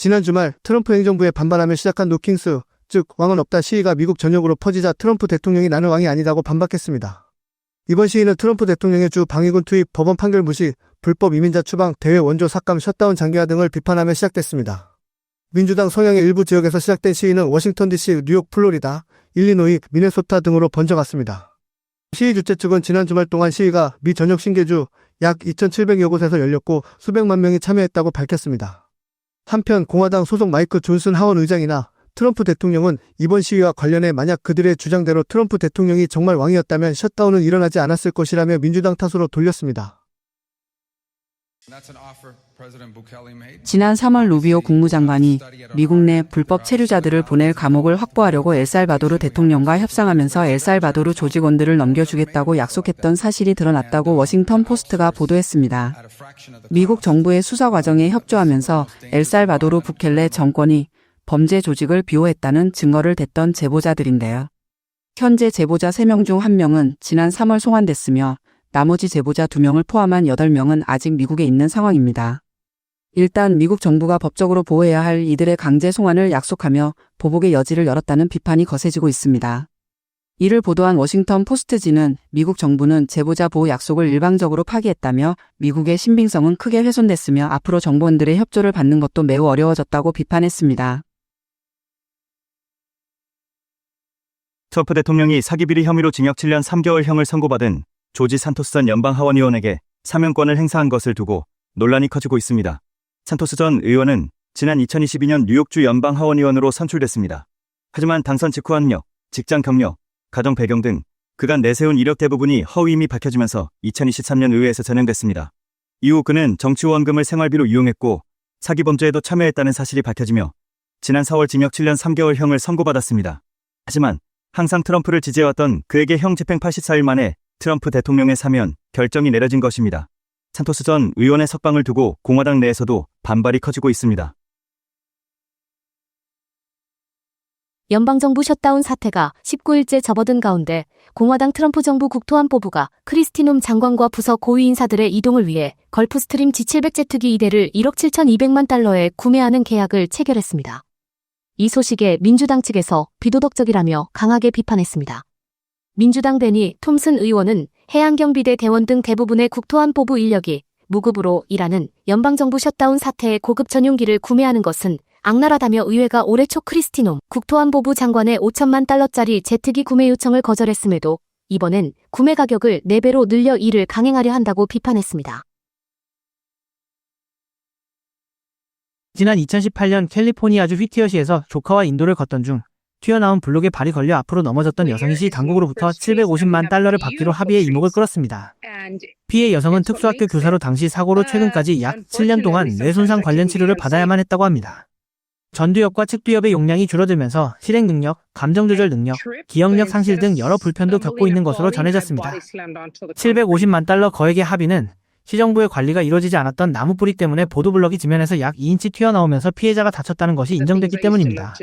지난 주말 트럼프 행정부에 반발하며 시작한 노킹스, 즉 왕은 없다 시위가 미국 전역으로 퍼지자 트럼프 대통령이 나는 왕이 아니다고 반박했습니다. 이번 시위는 트럼프 대통령의 주 방위군 투입, 법원 판결 무시, 불법 이민자 추방, 대외 원조 삭감, 셧다운 장기화 등을 비판하며 시작됐습니다. 민주당 성향의 일부 지역에서 시작된 시위는 워싱턴 DC, 뉴욕, 플로리다, 일리노이, 미네소타 등으로 번져갔습니다. 시위 주최 측은 지난 주말 동안 시위가 미 전역 신계주 약 2,700여 곳에서 열렸고 수백만 명이 참여했다고 밝혔습니다. 한편 공화당 소속 마이크 존슨 하원 의장이나 트럼프 대통령은 이번 시위와 관련해 만약 그들의 주장대로 트럼프 대통령이 정말 왕이었다면 셧다운은 일어나지 않았을 것이라며 민주당 탓으로 돌렸습니다. 지난 3월 루비오 국무장관이 미국 내 불법 체류자들을 보낼 감옥을 확보하려고 엘살바도르 대통령과 협상하면서 엘살바도르 조직원들을 넘겨주겠다고 약속했던 사실이 드러났다고 워싱턴 포스트가 보도했습니다. 미국 정부의 수사 과정에 협조하면서 엘살바도르 부켈레 정권이 범죄 조직을 비호했다는 증거를 댔던 제보자들인데요. 현재 제보자 3명 중 1명은 지난 3월 송환됐으며 나머지 제보자 2명을 포함한 8명은 아직 미국에 있는 상황입니다. 일단 미국 정부가 법적으로 보호해야 할 이들의 강제 송환을 약속하며 보복의 여지를 열었다는 비판이 거세지고 있습니다. 이를 보도한 워싱턴 포스트지는 미국 정부는 제보자 보호 약속을 일방적으로 파기했다며 미국의 신빙성은 크게 훼손됐으며 앞으로 정보원들의 협조를 받는 것도 매우 어려워졌다고 비판했습니다. 트럼프 대통령이 사기 비리 혐의로 징역 7년 3개월형을 선고받은 조지 산토스 전 연방 하원의원에게 사면권을 행사한 것을 두고 논란이 커지고 있습니다. 산토스 전 의원은 지난 2022년 뉴욕주 연방 하원의원으로 선출됐습니다. 하지만 당선 직후 학력, 직장 경력, 가정 배경 등 그간 내세운 이력 대부분이 허위임이 밝혀지면서 2023년 의회에서 전형됐습니다. 이후 그는 정치 후원금을 생활비로 이용했고 사기 범죄에도 참여했다는 사실이 밝혀지며 지난 4월 징역 7년 3개월형을 선고받았습니다. 하지만 항상 트럼프를 지지해왔던 그에게 형 집행 84일 만에 트럼프 대통령의 사면 결정이 내려진 것입니다. 산토스 전 의원의 석방을 두고 공화당 내에서도 반발이 커지고 있습니다. 연방정부 셧다운 사태가 19일째 접어든 가운데 공화당 트럼프 정부 국토안보부가 크리스티놈 장관과 부서 고위 인사들의 이동을 위해 걸프스트림 G700 제트기 2대를 1억 7,200만 달러에 구매하는 계약을 체결했습니다. 이 소식에 민주당 측에서 비도덕적이라며 강하게 비판했습니다. 민주당 베니 톰슨 의원은 해양경비대 대원 등 대부분의 국토안보부 인력이 무급으로 일하는 연방정부 셧다운 사태의 고급 전용기를 구매하는 것은 악랄하다며 의회가 올해 초 크리스티놈 국토안보부 장관의 5천만 달러짜리 제트기 구매 요청을 거절했음에도 이번엔 구매 가격을 4배로 늘려 이를 강행하려 한다고 비판했습니다. 지난 2018년 캘리포니아주 휘티어시에서 조카와 인도를 걷던 중 튀어나온 블록에 발이 걸려 앞으로 넘어졌던 여성이 시 당국으로부터 750만 달러를 받기로 합의해 이목을 끌었습니다. 피해 여성은 특수학교 교사로 당시 사고로 최근까지 약 7년 동안 뇌 손상 관련 치료를 받아야만 했다고 합니다. 전두엽과 측두엽의 용량이 줄어들면서 실행 능력, 감정 조절 능력, 기억력 상실 등 여러 불편도 겪고 있는 것으로 전해졌습니다. 750만 달러 거액의 합의는 시정부의 관리가 이루어지지 않았던 나무 뿌리 때문에 보도블럭이 지면에서 약 2인치 튀어나오면서 피해자가 다쳤다는 것이 인정됐기 때문입니다.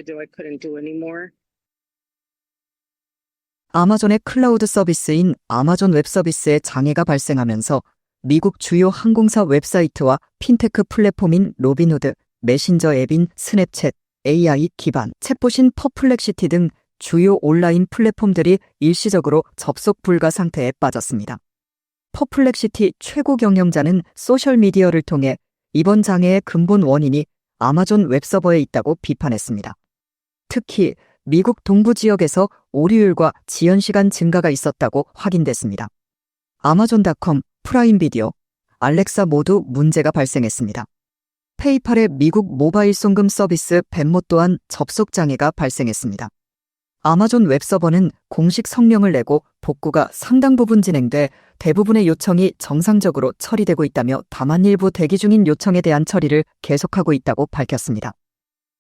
아마존의 클라우드 서비스인 아마존 웹 서비스에 장애가 발생하면서 미국 주요 항공사 웹사이트와 핀테크 플랫폼인 로빈후드, 메신저 앱인 스냅챗, AI 기반 챗봇인 퍼플렉시티 등 주요 온라인 플랫폼들이 일시적으로 접속 불가 상태에 빠졌습니다. 퍼플렉시티 최고 경영자는 소셜미디어를 통해 이번 장애의 근본 원인이 아마존 웹서버에 있다고 비판했습니다. 특히 미국 동부 지역에서 오류율과 지연 시간 증가가 있었다고 확인됐습니다. 아마존닷컴, 프라임 비디오, 알렉사 모두 문제가 발생했습니다. 페이팔의 미국 모바일 송금 서비스 벤모 또한 접속 장애가 발생했습니다. 아마존 웹서버는 공식 성명을 내고 복구가 상당 부분 진행돼 대부분의 요청이 정상적으로 처리되고 있다며 다만 일부 대기 중인 요청에 대한 처리를 계속하고 있다고 밝혔습니다.